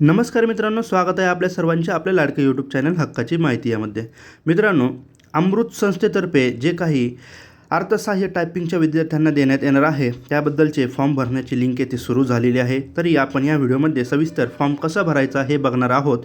नमस्कार मित्रांनो स्वागत आहे आपल्या सर्वांच्या आपल्या लाडके यूट्यूब चॅनल हक्काची माहिती यामध्ये. मित्रांनो अमृत संस्थेतर्फे जे काही अर्थसहाय्य टायपिंगच्या विद्यार्थ्यांना देण्यात येणार आहे त्याबद्दलचे फॉर्म भरण्याची लिंक येथे सुरू झालेली आहे. तरी आपण या व्हिडिओमध्ये सविस्तर फॉर्म कसा भरायचा हे बघणार आहोत.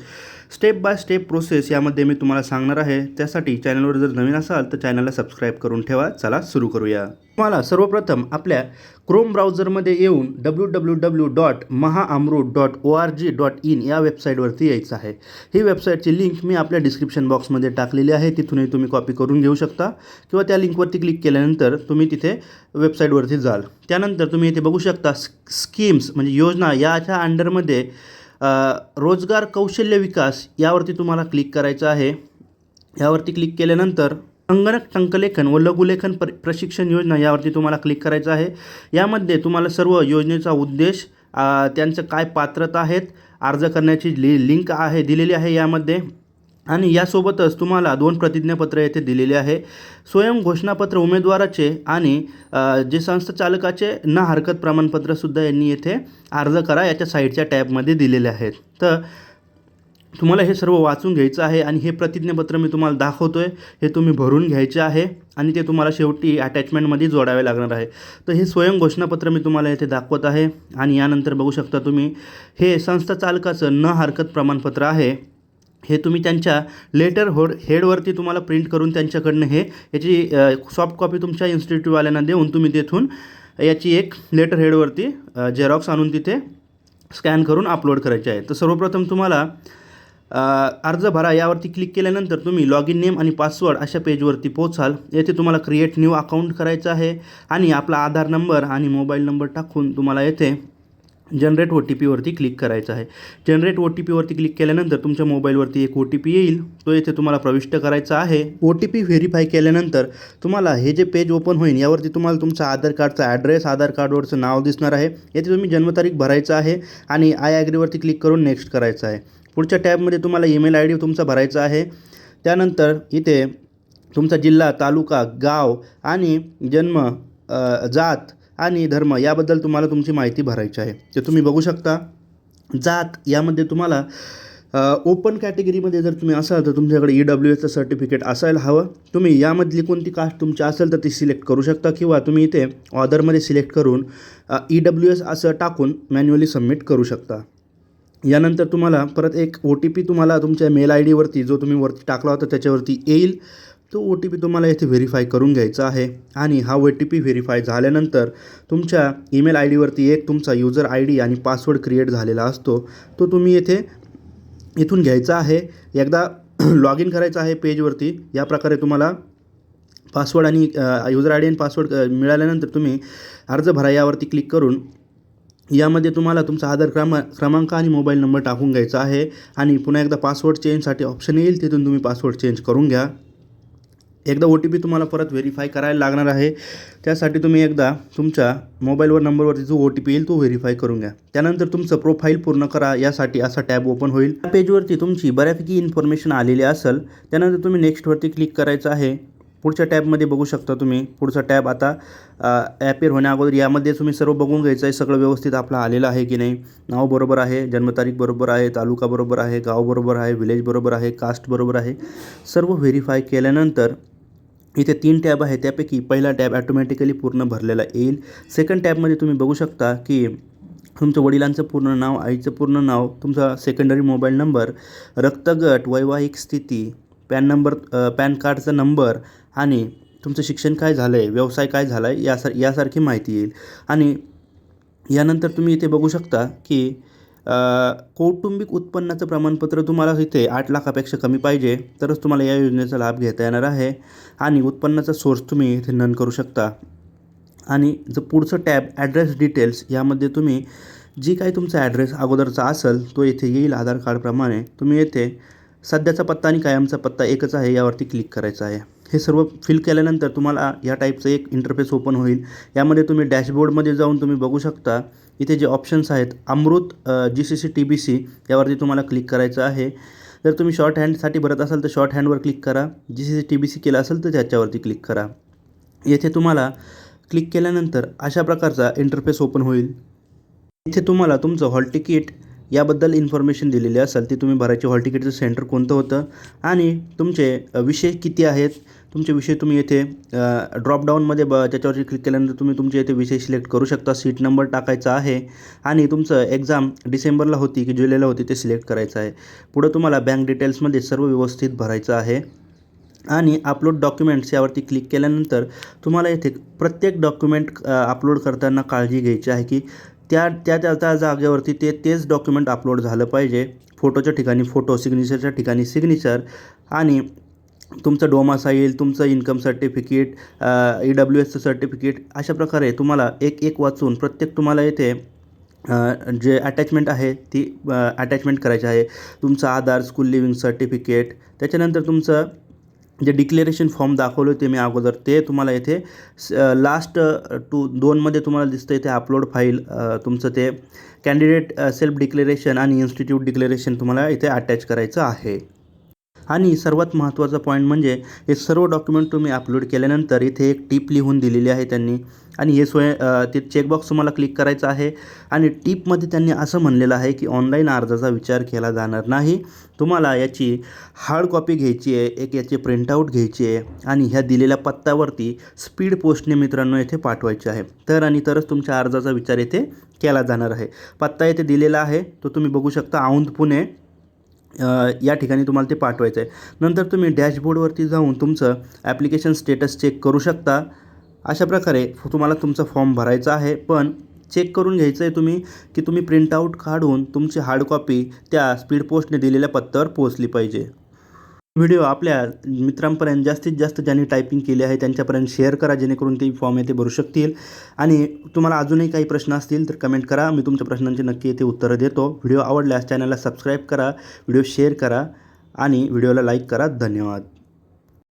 स्टेप बाय स्टेप प्रोसेस यामध्ये मी तुम्हाला सांगणार आहे. त्यासाठी चॅनलवर जर नवीन असाल तर चॅनलला सबस्क्राईब करून ठेवा. चला सुरू करूया. तुम्हाला सर्वप्रथम आपल्या क्रोम ब्राउझरमध्ये येऊन W W W dot Mahaamrut dot O R G dot in या वेबसाईटवरती यायचं आहे. ही वेबसाईटची लिंक मी आपल्या डिस्क्रिप्शन बॉक्समध्ये टाकलेली आहे. तिथूनही तुम्ही कॉपी करून घेऊ शकता. किंवा त्या लिंकवरती क्लिक केल्यानंतर तुम्ही तिथे वेबसाईटवरती जाल. त्यानंतर तुम्ही इथे बघू शकता स्कीम्स म्हणजे योजना याच्या अंडरमध्ये रोजगार कौशल्य विकास यावरती तुम्हाला क्लिक करायचं आहे. यावरती क्लिक केल्यानंतर संगणक टंकलेखन व लघुलेखन प्र प्रशिक्षण योजना यावरती तुम्हाला क्लिक करायचं आहे. यामध्ये तुम्हाला सर्व योजनेचा उद्देश त्यांचं काय पात्रता आहेत अर्ज करण्याची लि लिंक आहे दिलेली आहे यामध्ये. आणि यासोबतच तुम्हाला दोन प्रतिज्ञापत्र येथे दिलेले आहे. स्वयं घोषणापत्र उमेदवाराचे आणि जे संस्था चालकाचे न हरकत प्रमाणपत्रसुद्धा यांनी येथे अर्ज करा याच्या साईडच्या टॅबमध्ये दिलेले आहेत. तर तुम्हाला हे सर्व वाचून घ्यायचं आहे आणि हे प्रतिज्ञापत्र मी तुम्हाला दाखवतो आहे हे तुम्ही भरून घ्यायचे आहे आणि ते तुम्हाला शेवटी अटॅचमेंटमध्ये जोडावे लागणार आहे. तर हे स्वयं घोषणापत्र मी तुम्हाला येथे दाखवत आहे आणि यानंतर बघू शकता तुम्ही हे संस्था चालकाचं न हरकत प्रमाणपत्र आहे. हे तुम्ही त्यांच्या लेटर होड हेडवरती तुम्हाला प्रिंट करून त्यांच्याकडनं हे याची सॉफ्ट कॉपी तुमच्या इन्स्टिट्यूटवाल्यांना देऊन तुम्ही तिथून याची एक लेटर हेडवरती झेरॉक्स आणून तिथे स्कॅन करून अपलोड करायचे आहे. तर सर्वप्रथम तुम्हाला अर्ज भरा यावरती क्लिक केल्यानंतर तुम्ही लॉग इन नेम आणि पासवर्ड अशा पेजवरती पोचाल येथे तुम्हाला क्रिएट न्यू अकाउंट करायचं आहे आणि आपला आधार नंबर आणि मोबाईल नंबर टाकून तुम्हाला येथे जनरेट ओ टी पीवरती क्लिक करायचं आहे. जनरेट ओ टी पीवरती क्लिक केल्यानंतर तुमच्या मोबाईलवरती एक ओ टी पी येईल. तो येथे तुम्हाला प्रविष्ट करायचा आहे. ओ टी पी व्हेरीफाय केल्यानंतर तुम्हाला हे जे पेज ओपन होईल यावरती तुम्हाला तुमचा आधार कार्डचा ॲड्रेस आधार कार्डवरचं नाव दिसणार आहे. येथे तुम्ही जन्मतारीख भरायचं आहे आणि आय ॲग्रीवरती क्लिक करून नेक्स्ट करायचं आहे. पुढच्या टॅबमध्ये तुम्हाला ईमेल आय डी तुमचा भरायचा आहे. त्यानंतर इथे तुमचा जिल्हा तालुका गाव आणि जन्म जात आणि धर्म याबद्दल तुम्हाला तुमची माहिती भरायची आहे. ते तुम्ही बघू शकता जात यामध्ये तुम्हाला ओपन कॅटेगरीमध्ये जर तुम्ही असाल तर तुमच्याकडे ई डब्ल्यू एसचं सर्टिफिकेट असायला हवं. तुम्ही यामधली कोणती कास्ट तुमची असेल तर ती सिलेक्ट करू शकता किंवा तुम्ही इथे ऑदरमध्ये सिलेक्ट करून ई डब्ल्यू एस असं टाकून मॅन्युअली सबमिट करू शकता. यानंतर तुम्हाला परत एक ओ टी पी तुम्हाला तुमच्या मेल आय डीवरती जो तुम्ही वरती टाकला होता त्याच्यावरती येईल. तो ओ टी पी तुम्हाला येथे व्हेरीफाय करून घ्यायचा आहे आणि हा ओ टी पी व्हेरीफाय झाल्यानंतर तुमच्या ईमेल आय डीवरती एक तुमचा युजर आय डी आणि पासवर्ड क्रिएट झालेला असतो. तो तुम्ही येथे इथून घ्यायचा आहे. एकदा लॉग इन करायचं आहे पेजवरती या प्रकारे तुम्हाला पासवर्ड आणि युजर आय डी आणि पासवर्ड मिळाल्यानंतर तुम्ही अर्ज भरा यावरती क्लिक करून यामध्ये तुम्हाला तुमचा आधार क्रमा क्रमांक आणि मोबाईल नंबर टाकून घ्यायचा आहे. आणि पुन्हा एकदा पासवर्ड चेंजसाठी ऑप्शन येईल तिथून तुम्ही पासवर्ड चेंज करून घ्या. एकदा ओ टी पी तुम्हाला परत व्हेरीफाय करायला लागणार आहे. त्यासाठी तुम्ही एकदा तुमच्या मोबाईलवर नंबरवरती जो ओ टी पी येईल तो व्हेरीफाय करून घ्या. त्यानंतर तुमचं प्रोफाईल पूर्ण करा यासाठी असा टॅब ओपन होईल. त्या पेजवरती तुमची बऱ्यापैकी इन्फॉर्मेशन आलेली असेल. त्यानंतर तुम्ही नेक्स्टवरती क्लिक करायचं आहे. पुढच्या टॅबमध्ये बघू शकता तुम्ही. पुढचा टॅब आता ॲपेर होण्या अगोदर यामध्ये तुम्ही सर्व बघून घ्यायचं आहे. सगळं व्यवस्थित आपलं आलेलं आहे की नाही. नाव बरोबर आहे जन्मतारीख बरोबर आहे तालुका बरोबर आहे गाव बरोबर आहे विलेज बरोबर आहे कास्ट बरोबर आहे. सर्व व्हेरीफाय केल्यानंतर इथे तीन टॅब आहे त्यापैकी पहिला टॅब ॲटोमॅटिकली पूर्ण भरलेला येईल. सेकंड टॅबमध्ये तुम्ही बघू शकता की तुमचं वडिलांचं पूर्ण नाव आईचं पूर्ण नाव तुमचा सेकंडरी मोबाईल नंबर रक्तगट वैवाहिक स्थिती पॅन नंबर पॅन कार्डचा नंबर आणि तुमचं शिक्षण काय झालं आहे व्यवसाय काय झाला आहे यासार यासारखी माहिती येईल. आणि यानंतर तुम्ही इथे बघू शकता की कौटुंबिक उत्पन्नाचं प्रमाणपत्र तुम्हाला इथे आठ लाखापेक्षा कमी पाहिजे तरच तुम्हाला या योजनेचा लाभ घेता येणार आहे आणि उत्पन्नाचा सोर्स तुम्ही इथे नन करू शकता. आणि जर पुढचं टॅब ॲड्रेस डिटेल्स यामध्ये तुम्ही जी काही तुमचा ॲड्रेस अगोदरचा असेल तो येथे येईल आधार कार्डप्रमाणे तुम्ही येथे सध्याचा पत्ता आणि कायमचा पत्ता एकच आहे यावरती क्लिक करायचं आहे. हे सर्व फिल केल्यानंतर तुम्हाला या टाईपचं एक इंटरफेस ओपन होईल. यामध्ये तुम्ही डॅशबोर्डमध्ये जाऊन तुम्ही बघू शकता. इथे जे ऑप्शन्स आहेत Amrut G C C T B C यावरती तुम्हाला क्लिक करायचं आहे. जर तुम्ही शॉर्ट हँडसाठी भरत असाल तर शॉर्ट हँडवर क्लिक करा. G C C T B C केलं असेल तर त्याच्यावरती क्लिक करा. येथे तुम्हाला क्लिक केल्यानंतर अशा प्रकारचा इंटरफेस ओपन होईल. इथे तुम्हाला तुमचं हॉल तिकीट याबद्दल इन्फॉर्मेशन दिलेली असेल ती तुम्ही भरायची हॉल तिकीटचं सेंटर कोणतं होतं? आणि तुमचे विषय किती आहेत? तुमचे विषय तुम्ही येथे ड्रॉपडाऊनमध्ये ब त्याच्यावरती क्लिक केल्यानंतर तुम्ही तुमचे येथे विषय सिलेक्ट करू शकता. सीट नंबर टाकायचा आहे आणि तुमचं एक्झाम डिसेंबरला होती की जुलैला होती ते सिलेक्ट करायचं आहे. पुढं तुम्हाला बँक डिटेल्समध्ये सर्व व्यवस्थित भरायचं आहे. आणि अपलोड डॉक्युमेंट्स यावरती क्लिक केल्यानंतर तुम्हाला येथे प्रत्येक डॉक्युमेंट अपलोड करताना काळजी घ्यायची आहे की त्या त्या त्या त्या जागेवरती ते तेच डॉक्युमेंट अपलोड झालं पाहिजे. फोटोच्या ठिकाणी फोटो सिग्नेचरच्या ठिकाणी सिग्नेचर आणि तुमचं डोमासाईल तुमचं इन्कम सर्टिफिकेट ई डब्ल्यू एसचं सर्टिफिकेट अशा प्रकारे तुम्हाला एक एक वाचून प्रत्येक तुम्हाला येथे जे अटॅचमेंट आहे ती अटॅचमेंट करायची आहे. तुमचं आधार स्कूल लिव्हिंग सर्टिफिकेट त्याच्यानंतर तुमचं जे डिक्लेरेशन फॉर्म दाखवलं होते मी अगोदर ते तुम्हाला येथे लास्ट टू दोनमध्ये तुम्हाला दिसतं इथे अपलोड फाईल तुमचं ते कॅन्डिडेट सेल्फ डिक्लेरेशन आणि इन्स्टिट्यूट डिक्लेरेशन तुम्हाला इथे अटॅच करायचं आहे. आणि सर्वात महत्त्वाचा पॉईंट म्हणजे हे सर्व डॉक्युमेंट तुम्ही अपलोड केल्यानंतर इथे एक टीप लिहून दिलेली आहे त्यांनी. आणि हे सोय ते चेकबॉक्स तुम्हाला क्लिक करायचं आहे. आणि टीपमध्ये त्यांनी असं म्हणलेलं आहे की ऑनलाईन अर्जाचा विचार केला जाणार नाही. तुम्हाला याची हार्ड कॉपी घ्यायची आहे एक याची प्रिंटआउट घ्यायची आहे आणि ह्या दिलेल्या पत्त्यावरती स्पीड पोस्टने मित्रांनो येथे पाठवायचे आहे. तर आणि तरच तुमच्या अर्जाचा विचार येथे केला जाणार आहे. पत्ता येथे दिलेला आहे तो तुम्ही बघू शकता. औंध पुणे या ठिकाणी तुम्हाला ते पाठवायचं आहे. नंतर तुम्ही डॅशबोर्डवरती जाऊन तुमचं ॲप्लिकेशन स्टेटस चेक करू शकता. अशा प्रकारे तुम्हाला तुमचा फॉर्म भरायचा आहे. पण चेक करून घ्यायचं आहे तुम्ही की तुम्ही प्रिंटआउट काढून तुमची हार्ड कॉपी त्या स्पीड पोस्टने दिलेल्या पत्त्यावर पोहोचली पाहिजे. व्हिडिओ आपल्या मित्रांपर्यंत जास्तीत जास्त ज्यांनी टायपिंग केली आहे त्यांच्यापर्यंत शेअर करा जेणेकरून ते फॉर्म येथे भरू शकतील. आणि तुम्हाला अजूनही काही प्रश्न असतील तर कमेंट करा. मी तुमच्या प्रश्नांची नक्की येथे उत्तरं देतो. व्हिडिओ आवडल्यास चॅनलला सबस्क्राईब करा व्हिडिओ शेअर करा आणि व्हिडिओला लाईक करा. धन्यवाद.